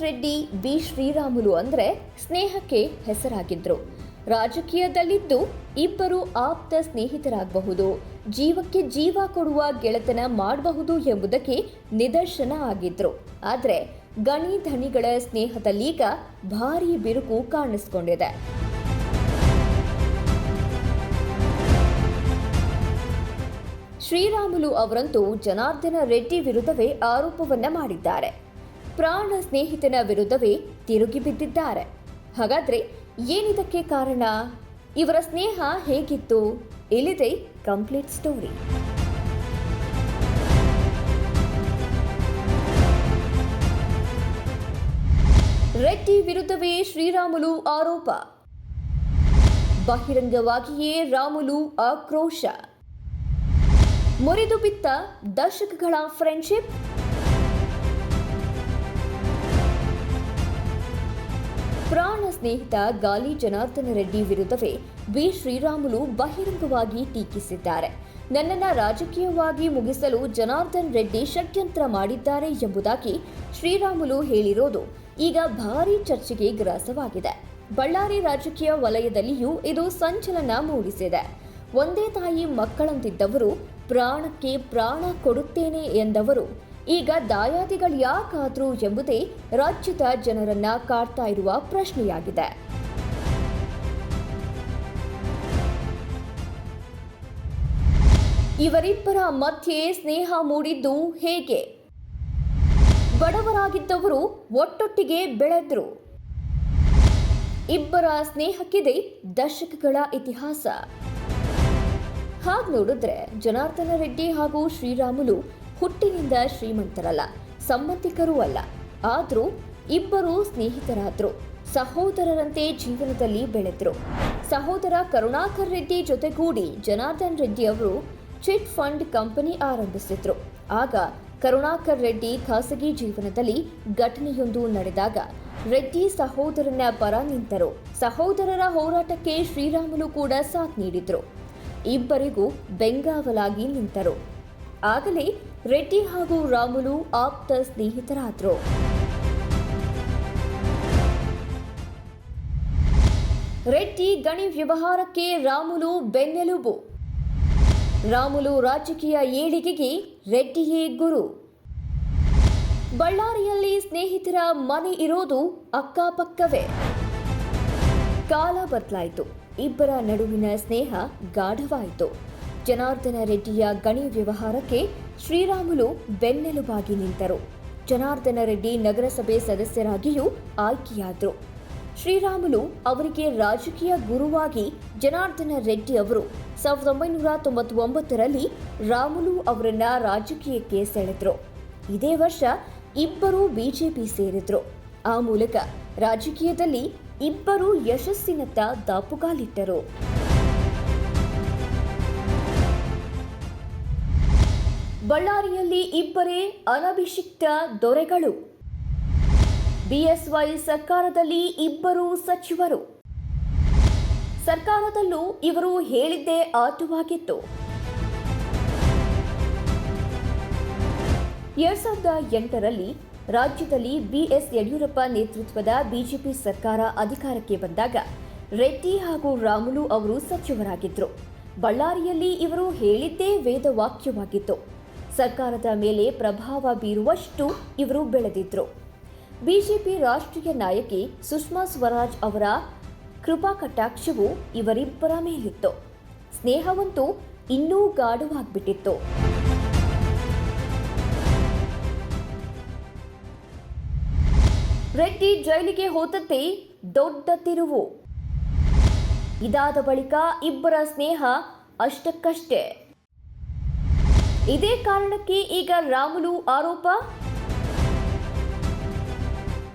Reddy B. Sriramulu ಅಂದರೆ ಸ್ನೇಹಕ್ಕೆ ಹೆಸರಾಗಿದ್ದರು ರಾಜಕೀಯದಲ್ಲಿದ್ದು ಇಬ್ಬರು ಆಪ್ತ ಸ್ನೇಹಿತರಾಗಬಹುದು. ಜೀವಕ್ಕೆ ಜೀವ ಕೊಡುವ ಗೆಳೆತನ ಮಾಡಬಹುದು ಎಂಬುದಕ್ಕೆ ನಿದರ್ಶನ ಆಗಿದ್ರು. ಆದರೆ ಗಣಿ ಧಣಿಗಳ ಸ್ನೇಹದಲ್ಲೀಗ ಭಾರಿ ಬಿರುಕು ಕಾಣಿಸ್ಕೊಂಡಿದೆ. ಶ್ರೀರಾಮುಲು ಅವರಂತೂ ಜನಾರ್ದನ ರೆಡ್ಡಿ ವಿರುದ್ಧವೇ ಆರೋಪವನ್ನ ಮಾಡಿದ್ದಾರೆ. ಪ್ರಾಣ ಸ್ನೇಹಿತನ ವಿರುದ್ಧವೇ ತಿರುಗಿ ಬಿದ್ದಿದ್ದಾರೆ. ಹಾಗಾದ್ರೆ ಏನಿದಕ್ಕೆ ಕಾರಣ? ಇವರ ಸ್ನೇಹ ಹೇಗಿತ್ತು? ಇಲ್ಲಿದೆ ಕಂಪ್ಲೀಟ್ ಸ್ಟೋರಿ ರೆಡ್ಡಿ ವಿರುದ್ಧವೇ ಶ್ರೀರಾಮುಲು ಆರೋಪ. ಬಹಿರಂಗವಾಗಿಯೇ ರಾಮುಲು ಆಕ್ರೋಶ. ಮುರಿದು ಬಿತ್ತ ದಶಕಗಳ ಫ್ರೆಂಡ್ಶಿಪ್ ಪ್ರಾಣ ಸ್ನೇಹಿತ ಗಾಲಿ ಜನಾರ್ದನ ರೆಡ್ಡಿ ವಿರುದ್ಧವೇ ಬಿ ಶ್ರೀರಾಮುಲು ಬಹಿರಂಗವಾಗಿ ಟೀಕಿಸಿದ್ದಾರೆ. ನನ್ನನ್ನು ರಾಜಕೀಯವಾಗಿ ಮುಗಿಸಲು ಜನಾರ್ದನ್ ರೆಡ್ಡಿ ಷಡ್ಯಂತ್ರ ಮಾಡಿದ್ದಾರೆ ಎಂಬುದಾಗಿ ಶ್ರೀರಾಮುಲು ಹೇಳಿರೋದು ಈಗ ಭಾರೀ ಚರ್ಚೆಗೆ ಗ್ರಾಸವಾಗಿದೆ. ಬಳ್ಳಾರಿ ರಾಜಕೀಯ ವಲಯದಲ್ಲಿಯೂ ಇದು ಸಂಚಲನ ಮೂಡಿಸಿದೆ. ಒಂದೇ ತಾಯಿ ಮಕ್ಕಳಂತಿದ್ದವರು ಪ್ರಾಣಕ್ಕೆ ಪ್ರಾಣ ಕೊಡುತ್ತೇನೆ ಎಂದವರು ಈಗ ದಾಯಾದಿಗಳು ಯಾಕಾದ್ರು ಎಂಬುದೇ ರಾಜ್ಯದ ಜನರನ್ನ ಕಾಡ್ತಾ ಇರುವ ಪ್ರಶ್ನೆಯಾಗಿದೆ. ಇವರಿಬ್ಬರ ಮಧ್ಯೆ ಸ್ನೇಹ ಮೂಡಿದ್ದು ಹೇಗೆ? ಬಡವರಾಗಿದ್ದವರು ಒಟ್ಟೊಟ್ಟಿಗೆ ಬೆಳೆದ್ರು. ಇಬ್ಬರ ಸ್ನೇಹಕ್ಕಿದೆ ದಶಕಗಳ ಇತಿಹಾಸ. ಹಾಗೆ ನೋಡಿದ್ರೆ ಜನಾರ್ದನ ರೆಡ್ಡಿ ಹಾಗೂ ಶ್ರೀರಾಮುಲು ಹುಟ್ಟಿನಿಂದ ಶ್ರೀಮಂತರಲ್ಲ, ಸಂಬಂಧಿಕರೂ ಅಲ್ಲ. ಆದರೂ ಇಬ್ಬರು ಸ್ನೇಹಿತರಾದರು. ಸಹೋದರರಂತೆ ಜೀವನದಲ್ಲಿ ಬೆಳೆದರು. ಸಹೋದರ ಕರುಣಾಕರ್ ರೆಡ್ಡಿ ಜೊತೆಗೂಡಿ ಜನಾರ್ದನ್ ರೆಡ್ಡಿ ಅವರು ಚಿಟ್ ಫಂಡ್ ಕಂಪನಿ ಆರಂಭಿಸಿದ್ರು. ಆಗ ಕರುಣಾಕರ್ ರೆಡ್ಡಿ ಖಾಸಗಿ ಜೀವನದಲ್ಲಿ ಘಟನೆಯೊಂದು ನಡೆದಾಗ ರೆಡ್ಡಿ ಸಹೋದರನ ಪರ ನಿಂತರು. ಸಹೋದರರ ಹೋರಾಟಕ್ಕೆ ಶ್ರೀರಾಮುಲು ಕೂಡ ಸಾಥ್ ನೀಡಿದ್ರು. ಇಬ್ಬರಿಗೂ ಬೆಂಗಾವಲಾಗಿ ನಿಂತರು. ಆಗಲೇ ರೆಡ್ಡಿ ಹಾಗೂ ರಾಮುಲು ಆಪ್ತ ಸ್ನೇಹಿತರಾದರು. ರೆಡ್ಡಿ ಗಣಿ ವ್ಯವಹಾರಕ್ಕೆ ರಾಮುಲು ಬೆನ್ನೆಲುಬು. ರಾಮುಲು ರಾಜಕೀಯ ಏಳಿಗೆಗೆ ರೆಡ್ಡಿಯೇ ಗುರು. ಬಳ್ಳಾರಿಯಲ್ಲಿ ಸ್ನೇಹಿತರ ಮನೆ ಇರೋದು ಅಕ್ಕಪಕ್ಕವೇ. ಕಾಲ ಬದಲಾಯಿತು. ಇಬ್ಬರ ನಡುವಿನ ಸ್ನೇಹ ಗಾಢವಾಯಿತು. ಜನಾರ್ದನ ರೆಡ್ಡಿಯ ಗಣಿ ವ್ಯವಹಾರಕ್ಕೆ ಶ್ರೀರಾಮುಲು ಬೆನ್ನೆಲುಬಾಗಿ ನಿಂತರು. ಜನಾರ್ದನ ರೆಡ್ಡಿ ನಗರಸಭೆ ಸದಸ್ಯರಾಗಿಯೂ ಆಯ್ಕೆಯಾದರು. ಶ್ರೀರಾಮುಲು ಅವರಿಗೆ ರಾಜಕೀಯ ಗುರುವಾಗಿ ಜನಾರ್ದನ ರೆಡ್ಡಿ ಅವರು ಸಾವಿರದ ಒಂಬೈನೂರ ತೊಂಬತ್ತೊಂಬತ್ತರಲ್ಲಿ ರಾಮುಲು ಅವರನ್ನ ರಾಜಕೀಯಕ್ಕೆ ಸೆಳೆದರು. ಇದೇ ವರ್ಷ ಇಬ್ಬರು ಬಿಜೆಪಿ ಸೇರಿದ್ರು. ಆ ಮೂಲಕ ರಾಜಕೀಯದಲ್ಲಿ ಇಬ್ಬರು ಯಶಸ್ಸಿನತ್ತ ದಾಪುಗಾಲಿಟ್ಟರು. ಬಳ್ಳಾರಿಯಲ್ಲಿ ಇಬ್ಬರೇ ಅನಭಿಷಿಕ್ತ ದೊರೆಗಳು. ಬಿಎಸ್ವೈ ಸರ್ಕಾರದಲ್ಲಿ ಇಬ್ಬರು ಸಚಿವರು. ಸರ್ಕಾರದಲ್ಲೂ ಇವರು ಹೇಳಿದ್ದೇ ಆಟವಾಗಿತ್ತು ಎರಡ್ ಸಾವಿರದ ಎಂಟರಲ್ಲಿ ರಾಜ್ಯದಲ್ಲಿ ಬಿಎಸ್ ಯಡಿಯೂರಪ್ಪ ನೇತೃತ್ವದ ಬಿಜೆಪಿ ಸರ್ಕಾರ ಅಧಿಕಾರಕ್ಕೆ ಬಂದಾಗ ರೆಡ್ಡಿ ಹಾಗೂ ರಾಮುಲು ಅವರು ಸಚಿವರಾಗಿದ್ದರು ಬಳ್ಳಾರಿಯಲ್ಲಿ ಇವರು ಹೇಳಿದ್ದೇ ವೇದವಾಕ್ಯವಾಗಿತ್ತು. ಸರ್ಕಾರದ ಮೇಲೆ ಪ್ರಭಾವ ಬೀರುವಷ್ಟು ಇವರು ಬೆಳೆದಿದ್ರು. ಬಿಜೆಪಿ ರಾಷ್ಟ್ರೀಯ ನಾಯಕಿ ಸುಷ್ಮಾ ಸ್ವರಾಜ್ ಅವರ ಕೃಪಾ ಕಟಾಕ್ಷವು ಇವರಿಬ್ಬರ ಮೇಲಿತ್ತು. ಸ್ನೇಹವಂತೂ ಇನ್ನೂ ಗಾಢವಾಗ್ಬಿಟ್ಟಿತ್ತು ರೆಡ್ಡಿ ಜೈಲಿಗೆ ಹೋದಂತೆ ದೊಡ್ಡ ತಿರುವು. ಇದಾದ ಬಳಿಕ ಇಬ್ಬರ ಸ್ನೇಹ ಅಷ್ಟಕ್ಕಷ್ಟೇ. ಇದೇ ಕಾರಣಕ್ಕೆ ಈಗ ರಾಮುಲು ಆರೋಪ?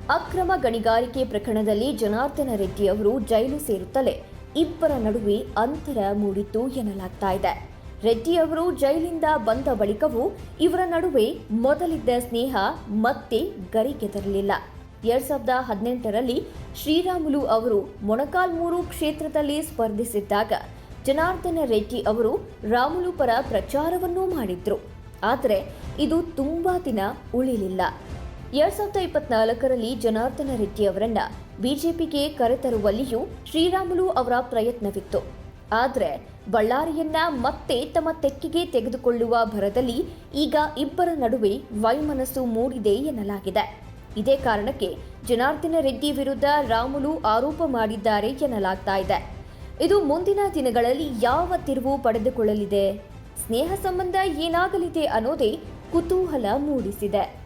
ಅಕ್ರಮ ಗಣಿಗಾರಿಕೆ ಪ್ರಕರಣದಲ್ಲಿ ಜನಾರ್ದನ ರೆಡ್ಡಿ ಅವರು ಜೈಲು ಸೇರುತ್ತಲೇ ಇಬ್ಬರ ನಡುವೆ ಅಂತರ ಮೂಡಿತ್ತು ಎನ್ನಲಾಗ್ತಾ ಇದೆ. ರೆಡ್ಡಿ ಅವರು ಜೈಲಿಂದ ಬಂದ ಬಳಿಕವೂ ಇವರ ನಡುವೆ ಮೊದಲಿದ್ದ ಸ್ನೇಹ ಮತ್ತೆ ಗರಿಗೆದರಲಿಲ್ಲ ಎರಡ್ ಸಾವಿರದ ಹದಿನೆಂಟರಲ್ಲಿ ಶ್ರೀರಾಮುಲು ಅವರು ಮೊಣಕಾಲ್ಮೂರು ಕ್ಷೇತ್ರದಲ್ಲಿ ಸ್ಪರ್ಧಿಸಿದ್ದಾಗ ಜನಾರ್ದನ ರೆಡ್ಡಿ ಅವರು ರಾಮುಲು ಪರ ಪ್ರಚಾರವನ್ನೂ ಮಾಡಿದ್ರು. ಆದರೆ ಇದು ತುಂಬಾ ದಿನ ಉಳಿಲಿಲ್ಲ. ಎರಡ್ ಸಾವಿರದ ಇಪ್ಪತ್ನಾಲ್ಕರಲ್ಲಿ ಜನಾರ್ದನ ರೆಡ್ಡಿ ಅವರನ್ನ ಬಿಜೆಪಿಗೆ ಕರೆತರುವಲ್ಲಿಯೂ ಶ್ರೀರಾಮುಲು ಅವರ ಪ್ರಯತ್ನವಿತ್ತು. ಆದರೆ ಬಳ್ಳಾರಿಯನ್ನ ಮತ್ತೆ ತಮ್ಮ ತೆಕ್ಕಿಗೆ ತೆಗೆದುಕೊಳ್ಳುವ ಭರದಲ್ಲಿ ಈಗ ಇಬ್ಬರ ನಡುವೆ ವೈಮನಸ್ಸು ಮೂಡಿದೆ ಎನ್ನಲಾಗಿದೆ. ಇದೇ ಕಾರಣಕ್ಕೆ ಜನಾರ್ದನ ರೆಡ್ಡಿ ವಿರುದ್ಧ ರಾಮುಲು ಆರೋಪ ಮಾಡಿದ್ದಾರೆ ಎನ್ನಲಾಗ್ತಾ ಇದೆ. ಇದು ಮುಂದಿನ ದಿನಗಳಲ್ಲಿ ಯಾವ ತಿರುವು ಪಡೆದುಕೊಳ್ಳಲಿದೆ? ಸ್ನೇಹ ಸಂಬಂಧ ಏನಾಗಲಿದೆ ಅನ್ನೋದೇ ಕುತೂಹಲ ಮೂಡಿಸಿದೆ.